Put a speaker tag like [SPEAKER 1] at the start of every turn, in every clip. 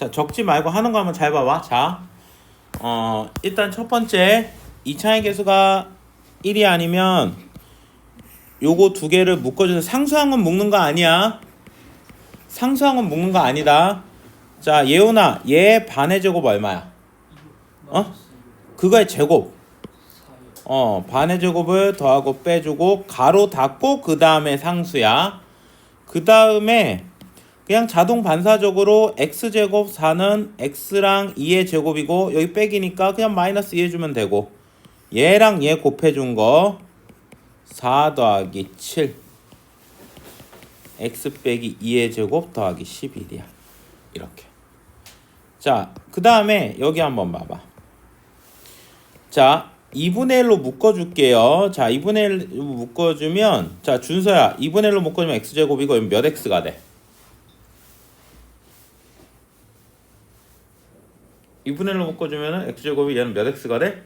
[SPEAKER 1] 자, 적지 말고 하는 거 한번 잘 봐봐. 자, 어, 일단 첫 번째, 이차의 개수가 1이 아니면 요거 두 개를 묶어줘서 상수한 건 묶는 거 아니야. 상수한 건 묶는 거 아니다. 자, 예훈아, 얘 반의 제곱 얼마야? 어? 그거의 제곱. 어, 반의 제곱을 더하고 빼주고 가로 닫고 그 다음에 상수야. 그 다음에 그냥 자동 반사적으로 x 제곱 4는 x랑 2의 제곱이고 여기 빼기니까 그냥 마이너스 2 해주면 되고 얘랑 얘 곱해준 거 4 더하기 7 x 빼기 2의 제곱 더하기 11이야. 이렇게. 자 그 다음에 여기 한번 봐봐. 자 2분의 1로 묶어줄게요. 자 2분의 1로 묶어주면 자 준서야 2분의 1로 묶어주면 x제곱이고 몇 x가 돼? 2분의 1로 묶어주면 x제곱이 얘는 몇 x가 돼?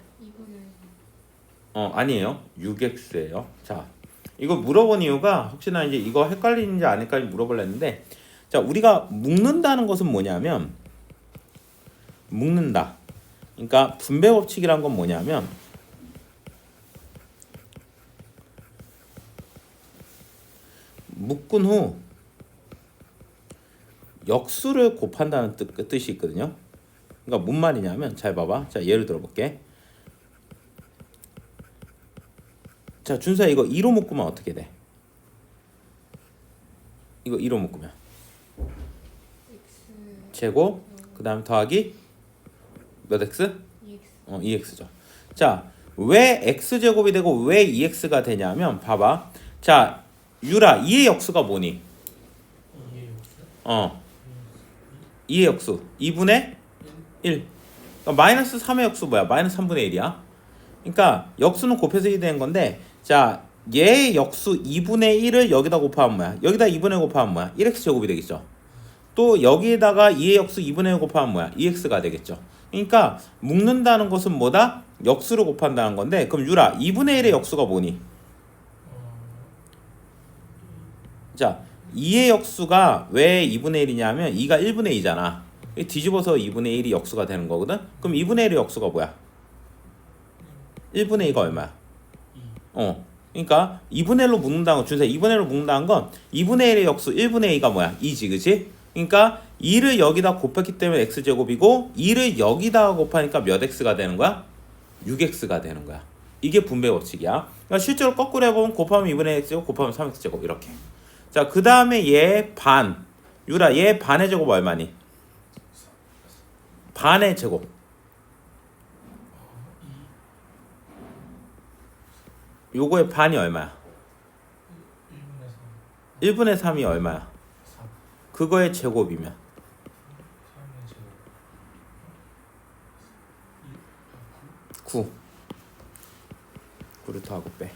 [SPEAKER 1] 어 아니에요. 6x예요. 자 이거 물어본 이유가 혹시나 이제 이거 헷갈리는지 안 헷갈리는지 물어보려는데 자 우리가 묶는다는 것은 뭐냐면 묶는다. 그러니까 분배 법칙이란 건 뭐냐면 묶은 후 역수를 곱한다는 뜻, 그 뜻이 있거든요 그러니까 뭔 말이냐면 잘 봐봐. 자 예를 들어 볼게. 자 준서야 이거 2로 묶으면 어떻게 돼? 이거 2로 묶으면.
[SPEAKER 2] X
[SPEAKER 1] 제곱 그 다음에 더하기 몇 x? 어 2x죠. 자 왜 x제곱이 되고 왜 2x가 되냐면 봐봐. 자 유라 2의 역수가 뭐니? 어. 2의 역수. 2분의 1 그러니까 마이너스 3의 역수 뭐야? 마이너스 3분의 1이야 그러니까 역수는 곱해서 1이 되는 건데 자 얘의 역수 2분의 1을 여기다 곱하면 뭐야? 여기다 2분의 1 곱하면 뭐야? 1x 제곱이 되겠죠 또 여기에다가 2의 역수 2분의 1 곱하면 뭐야? 2x가 되겠죠 그러니까 묶는다는 것은 뭐다? 역수를 곱한다는 건데 그럼 유라 2분의 1의 역수가 뭐니? 자 2의 역수가 왜 2분의 1이냐면 2가 1분의 2잖아 뒤집어서 2분의 1이 역수가 되는 거거든 그럼 2분의 1의 역수가 뭐야? 1분의 2가 얼마야? 어 그러니까 2분의 1로 묶는다는 건 준세 2분의 1로 묶는다는 건 2분의 1의 역수 1분의 2가 뭐야? 2지 그지? 그러니까 2를 여기다 곱했기 때문에 x제곱이고 2를 여기다 곱하니까 몇 x가 되는 거야? 6x가 되는 거야 이게 분배 법칙이야 그러니까 실제로 거꾸로 해보면 곱하면 2분의 x제곱 곱하면 3x제곱 이렇게 자 그 다음에 얘 반 유라 얘 반의 제곱 얼마니? 반의 제곱. 요거의 반이 얼마야? 1분의 3이 얼마야? 그거의 제곱이면? 9 9루트 하고 빼.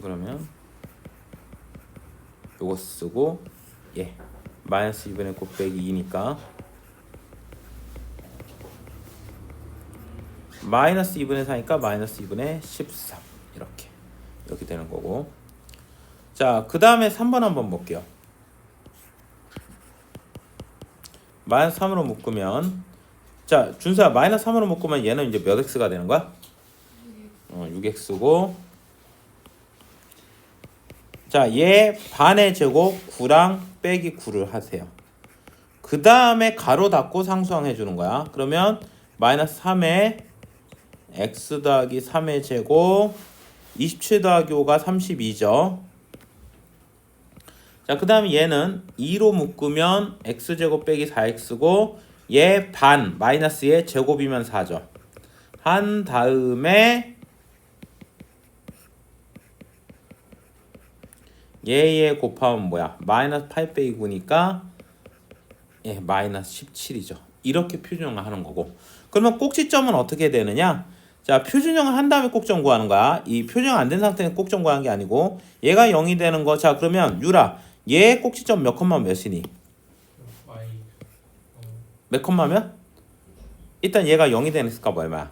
[SPEAKER 1] 그러면 요거 쓰고 예 마이너스 2분의 곱빼기 2니까 마이너스 2분의 4니까 마이너스 2분의 13 이렇게. 이렇게 되는 거고. 자 그 다음에 3번 한번 볼게요. 마이너스 3으로 묶으면 자 준수야 마이너스 3으로 묶으면 얘는 이제 몇 x가 되는 거야? 어 6x고. 자 얘 반의 제곱 9랑 빼기 9를 하세요 그 다음에 가로 닫고 상수항 해주는 거야 그러면 마이너스 3에 x 더하기 3의 제곱 27 더하기 5가 32죠. 자, 그 다음에 얘는 2로 묶으면 x제곱 빼기 4x고 얘 반 마이너스의 제곱이면 4죠. 한 다음에 얘에 곱하면 뭐야? 마이너스 8 빼기 9니까 예, 마이너스 17이죠. 이렇게 표준형을 하는 거고. 그러면 꼭지점은 어떻게 되느냐? 자, 표준형을 한 다음에 꼭점 구하는 거야. 이 표준형 안 된 상태는 꼭점 구하는 게 아니고 얘가 0이 되는 거. 자, 그러면 유라 얘 꼭지점 몇 컴마 몇이니? 몇 컴마면? 일단 얘가 0이 되는 값 얼마야?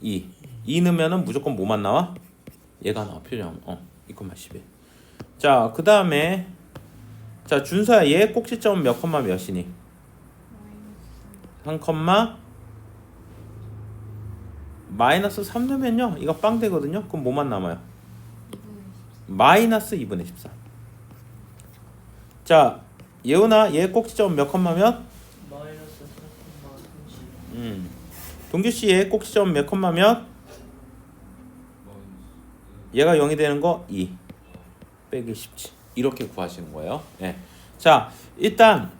[SPEAKER 1] 2. 2 넣으면은 무조건 뭐만 나와? 얘가 나와. 표준형. 어. 2,11. 자, 그 다음에 자 준서야 얘 꼭지점 몇 컴마 몇이니? 3 컴마 마이너스 3 넣으면요 이거 빵 되거든요 그럼 뭐만 남아요?
[SPEAKER 2] 2분의
[SPEAKER 1] 마이너스 2분의 14. 자, 예훈아, 얘 꼭지점 몇 컴마 몇?
[SPEAKER 3] 마이너스 4,30
[SPEAKER 1] 음. 동규 씨, 얘 꼭지점 몇 컴마 몇? 얘가 0이 되는 거 2. 빼기 17. 이렇게 구하시는 거예요. 예. 자, 일단